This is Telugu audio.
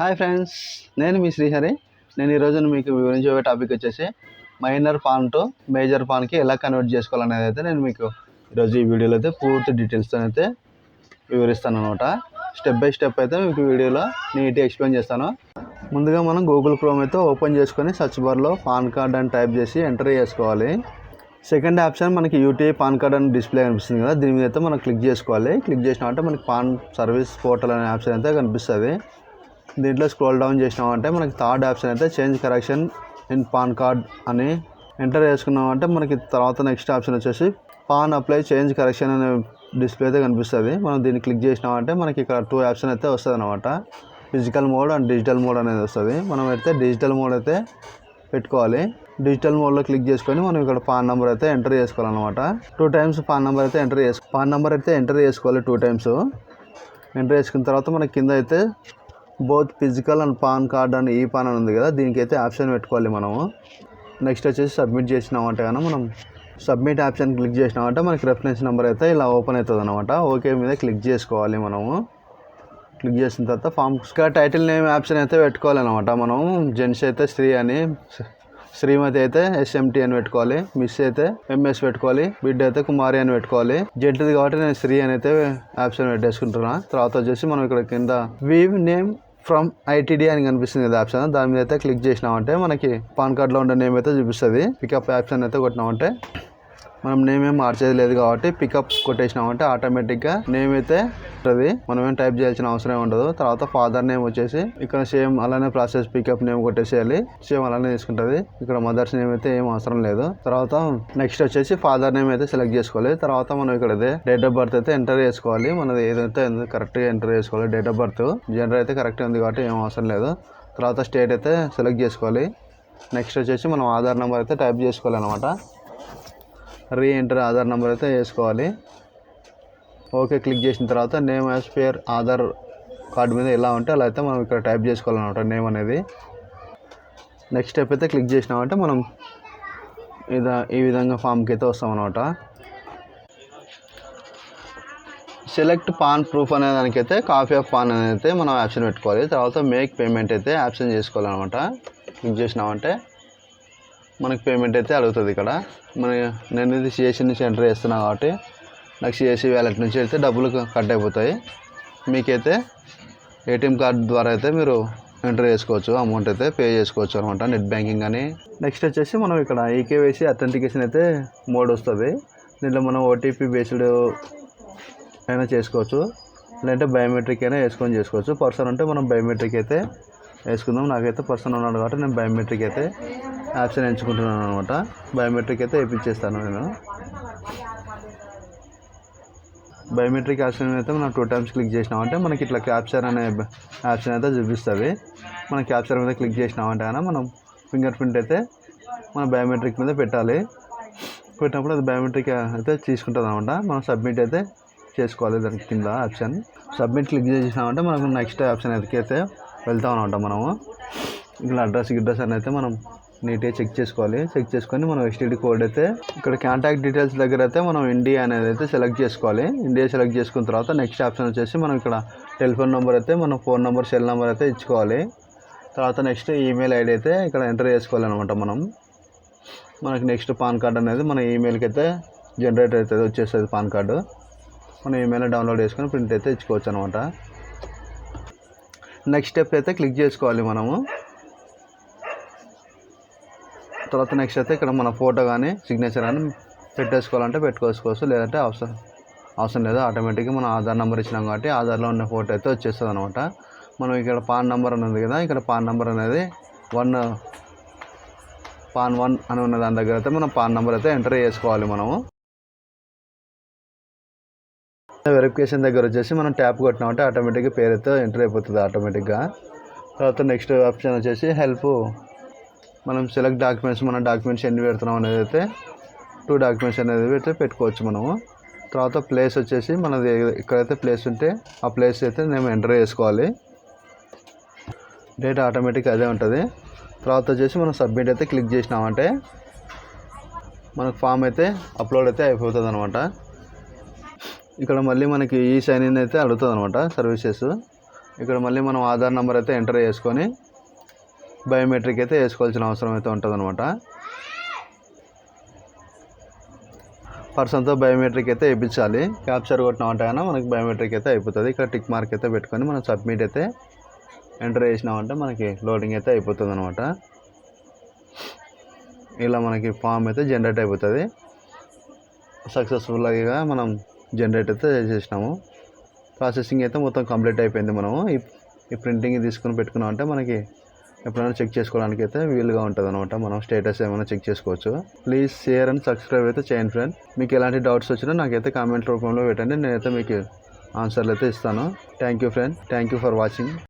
హాయ్ ఫ్రెండ్స్ నేను మీ శ్రీహరి. నేను ఈరోజు మీకు వివరించే టాపిక్ వచ్చేసి మైనర్ పాన్ టు మేజర్ పాన్కి ఎలా కన్వర్ట్ చేసుకోవాలనేది అయితే నేను మీకు ఈరోజు ఈ వీడియోలో అయితే పూర్తి డీటెయిల్స్తో అయితే వివరిస్తాను అనమాట స్టెప్ బై స్టెప్ అయితే మీకు వీడియోలో నీట్గా ఎక్స్ప్లెయిన్ చేస్తాను. ముందుగా మనం గూగుల్ క్రోమ్ అయితే ఓపెన్ చేసుకొని సర్చ్ బార్లో పాన్ కార్డ్ అని టైప్ చేసి ఎంటర్ చేసుకోవాలి. సెకండ్ ఆప్షన్ మనకి యూటీఐ పాన్ కార్డ్ అని డిస్ప్లే కనిపిస్తుంది కదా దీని మీద అయితే మనం క్లిక్ చేసుకోవాలి. క్లిక్ చేసినామంటే మనకి పాన్ సర్వీస్ పోర్టల్ అనే ఆప్షన్ అయితే కనిపిస్తుంది. దీంట్లో స్క్రోల్ డౌన్ చేసినామంటే మనకి థర్డ్ ఆప్షన్ అయితే change correction in PAN card అని ఎంటర్ చేసుకున్నామంటే మనకి తర్వాత నెక్స్ట్ ఆప్షన్ వచ్చేసి పాన్ అప్లై చేంజ్ కరెక్షన్ అనే డిస్ప్లే అయితే కనిపిస్తుంది. మనం దీన్ని క్లిక్ చేసినామంటే మనకి ఇక్కడ టూ ఆప్షన్ అయితే వస్తుంది అనమాట physical mode and digital mode అనేది వస్తుంది. మనం అయితే డిజిటల్ మోడ్ అయితే పెట్టుకోవాలి. డిజిటల్ మోడ్లో క్లిక్ చేసుకొని మనం ఇక్కడ పాన్ నెంబర్ అయితే ఎంటర్ చేసుకోవాలన్నమాట. టూ టైమ్స్ పాన్ నెంబర్ అయితే ఎంటర్ చేసుకో పాన్ నెంబర్ అయితే ఎంటర్ చేసుకోవాలి టూ టైమ్స్ ఎంటర్ చేసుకున్న తర్వాత మనకి కింద అయితే both physical and PAN card and e PAN అని ఉంది కదా దీనికి అయితే ఆప్షన్ పెట్టుకోవాలి మనము. నెక్స్ట్ వచ్చేసి సబ్మిట్ చేసినామంటే కానీ మనం సబ్మిట్ ఆప్షన్ క్లిక్ చేసినామంటే మనకి రెఫరెన్స్ నెంబర్ అయితే ఇలా ఓపెన్ అవుతుంది అనమాట ఓకే మీద క్లిక్ చేసుకోవాలి మనము. క్లిక్ చేసిన తర్వాత ఫామ్స్గా టైటిల్ నేమ్ ఆప్షన్ అయితే పెట్టుకోవాలన్నమాట మనం జెంట్స్ అయితే శ్రీ అని శ్రీమతి అయితే ఎస్ఎంటీ అని పెట్టుకోవాలి మిస్ అయితే ఎంఎస్ పెట్టుకోవాలి బిడ్డ అయితే కుమారి అని పెట్టుకోవాలి. జెంట్ది కాబట్టి నేను శ్రీ అని అయితే ఆప్షన్ పెట్టేసుకుంటున్నా. తర్వాత వచ్చేసి మనం ఇక్కడ కింద వీవ్ నేమ్ ఫ్రమ్ ఐటీడీ అని కనిపిస్తుంది కదా ఆప్షన్ దాని మీద అయితే క్లిక్ చేసినామంటే మనకి పాన్ కార్డ్లో ఉండే నేమ్ అయితే చూపిస్తుంది. పికప్ ఆప్షన్ అయితే కొట్టినామంటే. మనం నేమ్ ఏం మార్చేది లేదు కాబట్టి పికప్ కొట్టేసినామంటే ఆటోమేటిక్గా నేమ్ అయితే ఉంటుంది. మనం ఏం టైప్ చేయాల్సిన అవసరం ఏం ఉండదు. తర్వాత ఫాదర్ నేమ్ వచ్చేసి ఇక్కడ సేమ్ అలానే ప్రాసెస్ పికప్ నేమ్ కొట్టేసేయాలి. సేమ్ అలానే తీసుకుంటుంది. ఇక్కడ మదర్స్ నేమ్ అయితే ఏం అవసరం లేదు. తర్వాత నెక్స్ట్ వచ్చేసి ఫాదర్ నేమ్ అయితే సెలెక్ట్ చేసుకోవాలి. తర్వాత మనం ఇక్కడ డేట్ ఆఫ్ బర్త్ అయితే ఎంటర్ చేసుకోవాలి. మనది ఏదైతే కరెక్ట్గా ఎంటర్ చేసుకోవాలి. డేట్ ఆఫ్ బర్త్ జెండర్ అయితే కరెక్ట్ ఉంది కాబట్టి ఏం అవసరం లేదు. తర్వాత స్టేట్ అయితే సెలెక్ట్ చేసుకోవాలి. నెక్స్ట్ వచ్చేసి మనం ఆధార్ నెంబర్ అయితే టైప్ చేసుకోవాలి అనమాట రీ ఎంటర్ ఆధార్ నెంబర్ అయితే వేసుకోవాలి. ఓకే క్లిక్ చేసిన తర్వాత name as per Aadhaar card మీద ఎలా ఉంటే అలా అయితే మనం ఇక్కడ టైప్ చేసుకోవాలన్నమాట నేమ్ అనేది. నెక్స్ట్ స్టెప్ అయితే క్లిక్ చేసినామంటే మనం ఇదా ఈ విధంగా ఫామ్కి అయితే వస్తామన్నమాట. సెలెక్ట్ పాన్ ప్రూఫ్ అనే దానికైతే కాపీ ఆఫ్ పాన్ అనేది మనం ఆప్షన్ పెట్టుకోవాలి. తర్వాత మేక్ పేమెంట్ అయితే ఆప్షన్ చేసుకోవాలన్నమాట. క్లిక్ చేసినామంటే మనకి పేమెంట్ అయితే అడుగుతుంది ఇక్కడ. మన నేను ఇది సిఎస్సి నుంచి ఎంటర్ చేస్తున్నాను కాబట్టి నాకు సిఎస్సి వ్యాలెట్ నుంచి అయితే డబ్బులు కట్ అయిపోతాయి. మీకైతే ఏటీఎం కార్డు ద్వారా అయితే మీరు ఎంటర్ చేసుకోవచ్చు అమౌంట్ అయితే పే చేసుకోవచ్చు అనమాట నెట్ బ్యాంకింగ్ అని. నెక్స్ట్ వచ్చేసి మనం ఇక్కడ ఈకేవైసీ అథెంటికేషన్ అయితే మోడ్ వస్తుంది. దీంట్లో మనం ఓటీపీ బేస్డ్ అయినా చేసుకోవచ్చు. లేదంటే బయోమెట్రిక్ అయినా వేసుకొని చేసుకోవచ్చు. పర్సన్ అంటే మనం బయోమెట్రిక్ అయితే వేసుకుందాం. నాకైతే పర్సన్ ఉన్నాడు కాబట్టి నేను బయోమెట్రిక్ అయితే ఆప్షన్ ఎంచుకుంటున్నాను అనమాట. బయోమెట్రిక్ అయితే వేయించేస్తాను నేను. బయోమెట్రిక్ ఆప్షన్ అయితే మనం టూ టైమ్స్ క్లిక్ చేసినామంటే మనకి ఇట్లా క్యాప్చర్ అనే ఆప్షన్ అయితే చూపిస్తుంది. మనం క్యాప్చర్ మీద క్లిక్ చేసినామంటే కానీ మనం ఫింగర్ ప్రింట్ అయితే మన బయోమెట్రిక్ మీద పెట్టాలి. పెట్టినప్పుడు అది బయోమెట్రిక్ అయితే తీసుకుంటుంది అనమాట. మనం సబ్మిట్ అయితే చేసుకోవాలి దానికి కింద ఆప్షన్ సబ్మిట్ క్లిక్ చేసినామంటే మనకు నెక్స్ట్ ఆప్షన్ అయితే వెళ్తాం అనమాట మనము. ఇక్కడ అడ్రస్ గిడ్రస్ అని అయితే మనం నీట్గా చెక్ చేసుకోవాలి. చెక్ చేసుకొని మనం ఎస్టీడీ కోడ్ అయితే ఇక్కడ కాంటాక్ట్ డీటెయిల్స్ దగ్గర అయితే మనం ఇండియా అనేది అయితే సెలెక్ట్ చేసుకోవాలి. ఇండియా సెలెక్ట్ చేసుకున్న తర్వాత నెక్స్ట్ ఆప్షన్ వచ్చేసి మనం ఇక్కడ టెలిఫోన్ నెంబర్ అయితే మనం ఫోన్ నెంబర్ సెల్ నెంబర్ అయితే ఇచ్చుకోవాలి. తర్వాత నెక్స్ట్ ఈమెయిల్ ఐడి అయితే ఇక్కడ ఎంటర్ చేసుకోవాలన్నమాట మనం. మనకి నెక్స్ట్ పాన్ కార్డ్ అనేది మన ఈమెయిల్కి అయితే జనరేట్ అవుతుంది వచ్చేస్తుంది పాన్ కార్డు మనం ఈమెయిల్ డౌన్లోడ్ చేసుకొని ప్రింట్ అయితే ఇచ్చుకోవచ్చు అనమాట నెక్స్ట్ స్టెప్ అయితే క్లిక్ చేసుకోవాలి మనము. తర్వాత నెక్స్ట్ అయితే ఇక్కడ మన ఫోటో కానీ సిగ్నేచర్ కానీ పెట్టేసుకోవాలంటే పెట్టుకోవచ్చు లేదంటే అవసరం అవసరం లేదు. ఆటోమేటిక్గా మనం ఆధార్ నెంబర్ ఇచ్చినాం కాబట్టి ఆధార్లో ఉన్న ఫోటో అయితే వచ్చేస్తుంది అనమాట మనం ఇక్కడ పాన్ నెంబర్ అని ఉంది కదా ఇక్కడ పాన్ నెంబర్ అనేది వన్ పాన్ వన్ అని ఉన్న దాని దగ్గర అయితే మనం పాన్ నెంబర్ అయితే ఎంటర్ చేసుకోవాలి మనము. వెరిఫికేషన్ దగ్గర వచ్చేసి మనం ట్యాప్ కొట్టినామంటే ఆటోమేటిక్గా పేరుతో ఎంటర్ అయిపోతుంది ఆటోమేటిక్గా తర్వాత నెక్స్ట్ ఆప్షన్ వచ్చేసి హెల్ప్ మనం సెలెక్ట్ డాక్యుమెంట్స్ మన డాక్యుమెంట్స్ ఎన్ని పెడుతున్నాం అనేది అయితే టూ డాక్యుమెంట్స్ అనేది అయితే పెట్టుకోవచ్చు మనము. తర్వాత ప్లేస్ వచ్చేసి మనది ఎక్కడైతే ప్లేస్ ఉంటే ఆ ప్లేస్ అయితే మేము ఎంటర్ చేసుకోవాలి. డేట్ ఆటోమేటిక్ అదే ఉంటుంది. తర్వాత వచ్చేసి మనం సబ్మిట్ అయితే క్లిక్ చేసినామంటే మనకు ఫామ్ అయితే అప్లోడ్ అయితే అయిపోతుంది అనమాట ఇక్కడ మళ్ళీ మనకి ఈ సైన్ ఇన్ అయితే అడుగుతుంది అనమాట సర్వీసెస్ ఇక్కడ మళ్ళీ మనం ఆధార్ నెంబర్ అయితే ఎంటర్ చేసుకొని బయోమెట్రిక్ అయితే వేసుకోవాల్సిన అవసరం అయితే ఉంటుంది అనమాట పర్సన్తో బయోమెట్రిక్ అయితే వేయించాలి. క్యాప్చర్ కొట్టినామంటే మనకి బయోమెట్రిక్ అయితే అయిపోతుంది. ఇక్కడ టిక్ మార్క్ అయితే పెట్టుకొని మనం సబ్మిట్ అయితే ఎంటర్ చేసినామంటే మనకి లోడింగ్ అయితే అయిపోతుంది అనమాట ఇలా మనకి ఫామ్ అయితే జనరేట్ అయిపోతుంది. సక్సెస్ఫుల్గా మనం జనరేట్ అయితే చేసినాము. ప్రాసెసింగ్ అయితే మొత్తం కంప్లీట్ అయిపోయింది మనము. ఈ ఈ ప్రింటింగ్ తీసుకుని పెట్టుకున్నాం అంటే మనకి ఎప్పుడైనా చెక్ చేసుకోవడానికి అయితే వీలుగా ఉంటుంది అనమాట మనం స్టేటస్ ఏమైనా చెక్ చేసుకోవచ్చు. ప్లీజ్ షేర్ అండ్ సబ్స్క్రైబ్ అయితే చేయండి ఫ్రెండ్ మీకు ఎలాంటి డౌట్స్ వచ్చినా నాకైతే కామెంట్ రూపంలో పెట్టండి. నేనైతే మీకు ఆన్సర్లు అయితే ఇస్తాను. Thank you friend thank you for watching